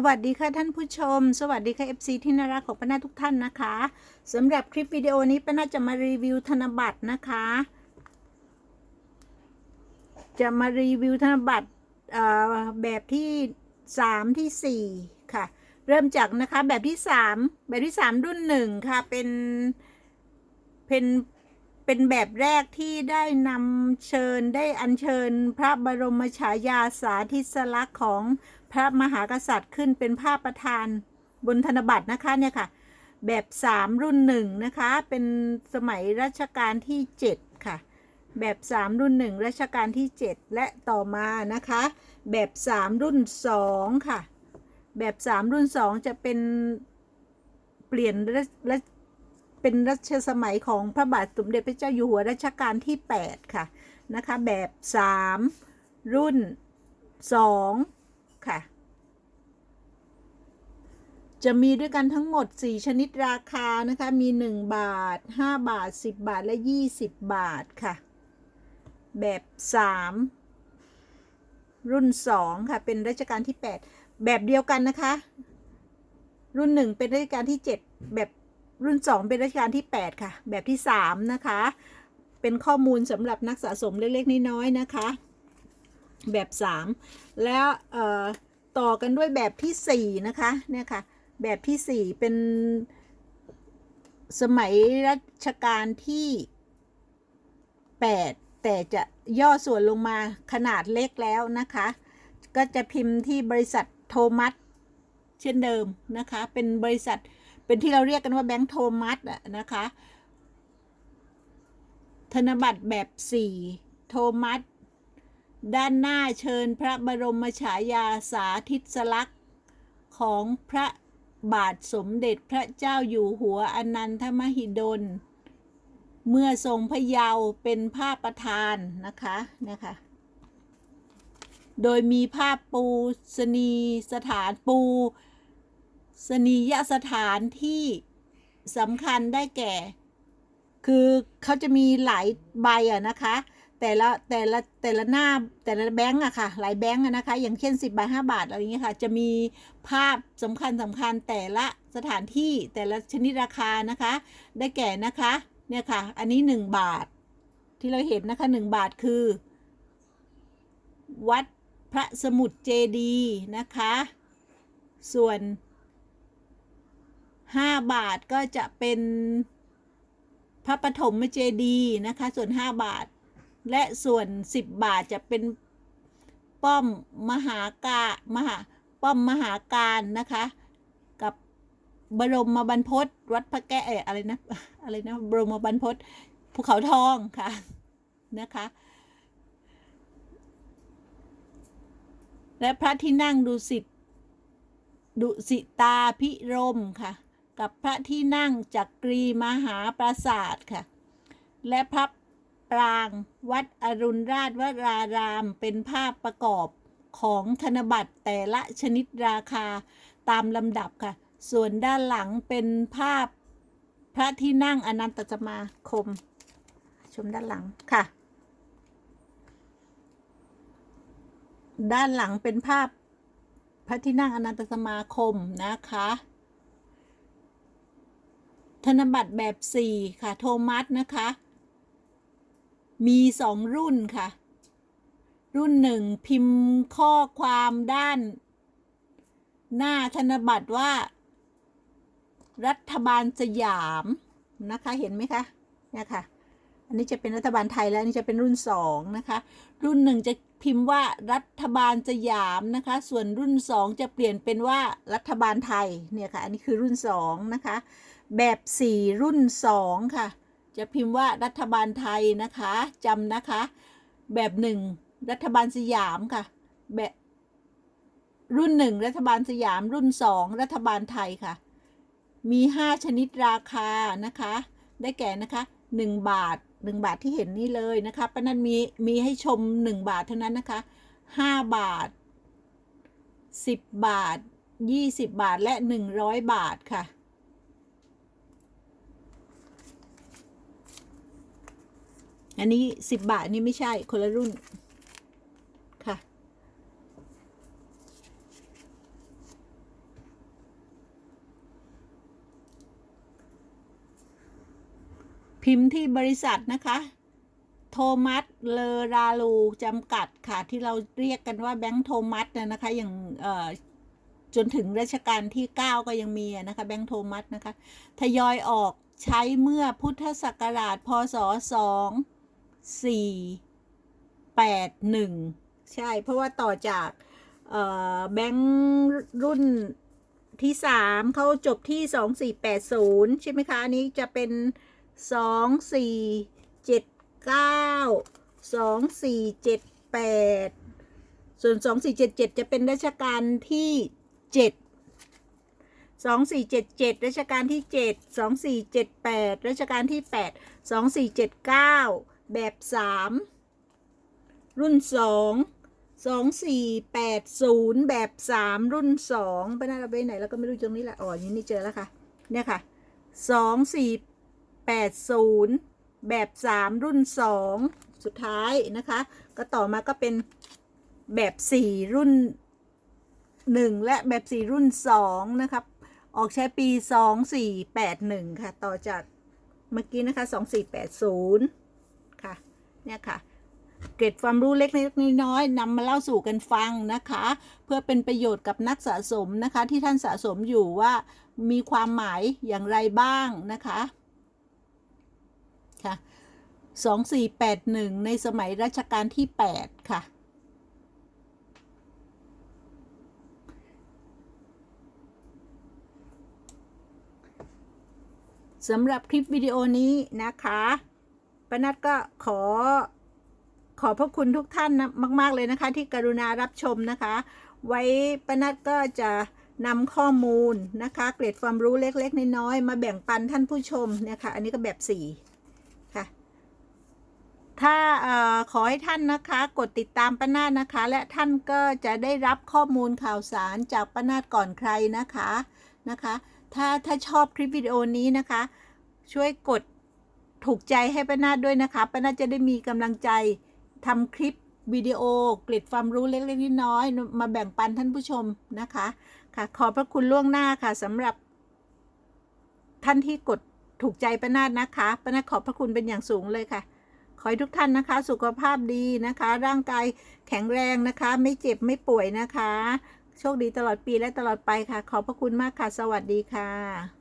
สวัสดีค่ะท่านผู้ชม สวัสดีค่ะ FC ที่น่ารักของป้านาทุกท่านนะคะสำหรับคลิปวิดีโอนี้ป้านาจะมารีวิวธนบัตรนะคะ จะมารีวิวธนบัตรแบบที่สามที่สี่ค่ะ เริ่มจากนะคะแบบที่สามแบบที่สามรุ่นหนึ่งค่ะ เป็นเป็น เป็นแบบแรกที่ได้นำเชิญได้อัญเชิญพระบรมฉายาสาธิสลักษณ์ของพระมหากษัตริย์ขึ้นเป็นภาพประธานบนธนบัตรนะคะเนี่ยค่ะ แบบสามรุ่นหนึ่งนะคะ เป็นสมัยรัชกาลที่เจ็ดค่ะ แบบสามรุ่นหนึ่งรัชกาลที่เจ็ดและต่อมานะคะ แบบสามรุ่นสองค่ะ แบบสามรุ่นสองจะเป็นเปลี่ยนรัชรัช เป็นรัชสมัยของพระบาทสมเด็จพระเจ้าอยู่หัวรัชกาลที่ 8 ค่ะ นะคะ แบบ 3 รุ่น 2 ค่ะ จะมีด้วยกันทั้งหมด 4 ชนิดราคานะคะ มี 1 บาท 5 บาท 10 บาท และ 20 บาทค่ะ แบบ 3 รุ่น 2 ค่ะ เป็นรัชกาลที่ 8 แบบเดียวกันนะคะ รุ่น 1 เป็นรัชกาลที่ 7 แบบ รุ่น 2 เป็นรัชกาลที่ 8 ค่ะ แบบที่ 3 นะคะ เป็นข้อมูลสำหรับนักสะสมเล็กๆน้อยๆนะคะ แบบ 3 แล้วต่อกันด้วยแบบที่ 4 นะคะเนี่ยค่ะ แบบที่ 4 เป็นสมัยรัชกาลที่ 8 แต่จะย่อส่วนลงมาขนาดเล็กแล้วนะคะ ก็จะพิมพ์ที่บริษัทโทมัสเช่นเดิมนะคะ เป็นบริษัท เป็นที่เราเรียกกันว่าแบงค์โทมัสอะนะคะ ธนบัตรแบบ4โทมัสด้านหน้าเชิญพระบรมฉายาสาธิสลักษณ์ของพระบาทสมเด็จพระเจ้าอยู่หัวอนันทมหิดล เมื่อทรงพระเยาว์เป็นภาพประธานนะคะนะคะ โดยมีภาพปูสนีสถานปู สนียสถานที่สำคัญได้แก่ คือเขาจะมีหลายใบอะนะคะ แต่ละแต่ละแต่ละหน้าแต่ละแบงก์อะค่ะ หลายแบงก์อะนะคะ อย่างเช่น 10บาท5บาทอะไรอย่างเงี้ยค่ะ จะมีภาพสำคัญสำคัญแต่ละสถานที่แต่ละชนิดราคานะคะ ได้แก่นะคะ เนี่ยค่ะ อันนี้ 1 บาท ที่เราเห็นนะคะ 1 บาทคือ วัดพระสมุทรเจดีนะคะ ส่วน 5บาทก็จะเป็นพระปฐมเจดีย์นะคะ ส่วน5บาท และส่วน10บาทจะเป็นป้อมมหากามหาป้อมมหาการนะคะ กับบรมบรรพตวัดพระแก่ออะไรนะอะไรนะบรมบรรพตภูเขาทองค่ะนะคะ และพระที่นั่งดุสิตดุสิตาพิรมค่ะ กับพระที่นั่งจักรีมหาปราสาทค่ะ และพระปรางวัดอรุณราชวรารามเป็นภาพประกอบของธนบัตรแต่ละชนิดราคาตามลำดับค่ะ ส่วนด้านหลังเป็นภาพพระที่นั่งอนันตสมาคม ชมด้านหลังค่ะ ด้านหลังเป็นภาพพระที่นั่งอนันตสมาคมนะคะ ธนบัตรแบบ 4 ค่ะ โทมัสนะคะ มีสองรุ่นค่ะ รุ่นหนึ่งพิมพ์ข้อความด้าน หน้าธนบัตรว่า รัฐบาลสยามนะคะ เห็นไหมคะเนี่ยค่ะ อันนี้จะเป็นรัฐบาลไทยแล้ว อันนี้จะเป็นรุ่นสองนะคะ รุ่นหนึ่งจะพิมพ์ว่ารัฐบาลสยามนะคะ ส่วนรุ่นสองจะเปลี่ยนเป็นว่ารัฐบาลไทย เนี่ยค่ะ อันนี้คือรุ่นสองนะคะ แบบสี่รุ่นสองค่ะ จะพิมพ์ว่ารัฐบาลไทยนะคะจำนะคะ แบบหนึ่งรัฐบาลสยามค่ะ แบบรุ่นหนึ่งรัฐบาลสยามรุ่นสองรัฐบาลไทยค่ะ มีห้าชนิดราคานะคะ ได้แก่นะคะหนึ่งบาทหนึ่งบาทที่เห็นนี่เลยนะคะป้านันมีมีให้ชมหนึ่งบาทเท่านั้นนะคะห้าบาทสิบบาทยี่สิบบาทและหนึ่งร้อยบาทค่ะ อันนี้สิบบาทนี่ไม่ใช่คนละรุ่นค่ะ พิมพ์ที่บริษัทนะคะ โทมัสเลราลูจำกัดค่ะ ที่เราเรียกกันว่าแบงค์โทมัสนะคะ อย่างจนถึงราชการที่ 9 ก็ยังมีนะคะ แบงค์โทมัสนะคะ ทยอยออกใช้เมื่อพุทธศักราช พศ 2 4 8 1ใช่ เพราะว่าต่อจากแบงค์รุ่นที่3เขาจบที่2480ใช่ไหมคะอันนี้จะเป็น2479 2478ส่วน2477จะเป็นรัชกาลที่7สองสี่เจ็ดเจ็ดรัชกาลที่เจ็ดสองสี่เจ็ดแปดรัชกาลที่แปดสองสี่เจ็ดเก้า แบบสามรุ่นสองสองสี่แปดศูนย์แบบสามรุ่นสองไปไหนเราไปไหนแล้วก็ไม่รู้ตรงนี้แหละอ๋ออยู่นี่เจอแล้วค่ะ เนี่ยค่ะสองสี่แปดศูนย์แบบสามรุ่นสองสุดท้ายนะคะ ก็ต่อมาก็เป็นแบบสี่รุ่นหนึ่งและแบบสี่รุ่นสองนะครับออกใช้ปี 2481 ค่ะ ต่อจากเมื่อกี้นะคะ 2480 ค่ะ เนี่ยค่ะ เกร็ดความรู้เล็กๆน้อยๆนำมาเล่าสู่กันฟังนะคะ เพื่อเป็นประโยชน์กับนักสะสมนะคะ ที่ท่านสะสมอยู่ว่ามีความหมายอย่างไรบ้างนะคะค่ะ2481 ในสมัยรัชกาลที่ 8 ค่ะ สำหรับคลิปวิดีโอนี้นะคะ ปนัดก็ขอขอพระคุณทุกท่านนะมาก ๆ เลยนะคะ ที่กรุณารับชมนะคะ ไว้ปนัดก็จะนำข้อมูลนะคะ เกร็ดความรู้เล็ก ๆ น้อยๆมาแบ่งปันท่านผู้ชมเนี่ยค่ะ อันนี้ก็แบบสี่ค่ะ ถ้าออขอให้ท่านนะคะ กดติดตามป้านาดนะคะ และท่านก็จะได้รับข้อมูลข่าวสารจากป้านาดก่อนใครนะคะนะคะ ถ้าถ้าชอบคลิปวิดีโอนี้นะคะ ช่วยกด ถูกใจให้ป้านาดด้วยนะคะป้านาดจะได้มีกำลังใจทำคลิปวิดีโอเกร็ดความรู้เล็กๆน้อยๆมาแบ่งปันท่านผู้ชมนะคะ ค่ะ ขอบพระคุณล่วงหน้าค่ะสำหรับ ท่านที่กดถูกใจป้านาดนะคะป้านาดขอบพระคุณเป็นอย่างสูงเลยค่ะ ขอให้ทุกท่านนะคะ สุขภาพดีนะคะ ร่างกายแข็งแรงนะคะ ไม่เจ็บไม่ป่วยนะคะ โชคดีตลอดปีและตลอดไปค่ะ ขอบพระคุณมากค่ะ สวัสดีค่ะ